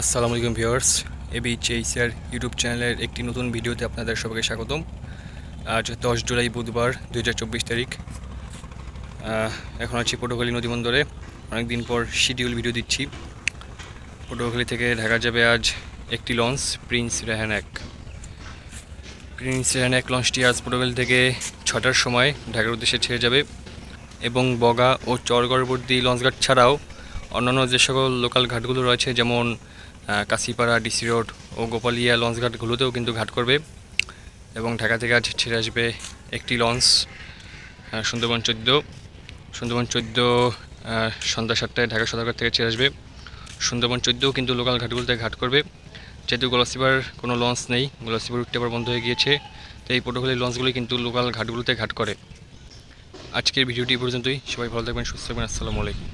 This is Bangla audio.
আসসালামু আলাইকুম ভিউয়ার্স এবি চেইসার ইউটিউব চ্যানেলের একটি নতুন ভিডিওতে আপনাদের সবাইকে স্বাগতম। আজ দশ জুলাই বুধবার দু হাজার চব্বিশ তারিখ। এখন আছি পটুখালী নদীবন্দরে অনেকদিন পর শিডিউল ভিডিও দিচ্ছি। পটুখালী থেকে ঢাকা যাবে আজ একটি লঞ্চ প্রিন্স রেহান এক প্রিন্স রেহান এক লঞ্চটি আজ পটুখালী থেকে ছটার সময় ঢাকার উদ্দেশ্যে ছেড়ে যাবে এবং বগা ও চরগড়বর্তী লঞ্চঘাট ছাড়াও অন্যান্য যে সকল লোকাল ঘাটগুলো রয়েছে, যেমন কাশিপাড়া, ডিসি রোড ও গোপালিয়া লঞ্চ ঘাটগুলোতেও কিন্তু ঘাট করবে এবং ঢাকা থেকে আজ ছেড়ে আসবে একটি লঞ্চ সুন্দরবন চোদ্দ। সুন্দরবন চোদ্দ সন্ধ্যা সাতটায় ঢাকা সদরঘাট থেকে ছেড়ে আসবে। সুন্দরবন চোদ্দও কিন্তু লোকাল ঘাটগুলোতে ঘাট করবে। যেহেতু গলাসিবার কোনো লঞ্চ নেই গলাসিবার উঠতে আবার বন্ধ হয়ে গিয়েছে, তো এই পটুখালী লঞ্চগুলি কিন্তু লোকাল ঘাটগুলোতে ঘাট করে। আজকের ভিডিওটি পর্যন্তই। সবাই ভালো থাকবেন, সুস্থ থাকবেন। আসসালামু আলাইকুম।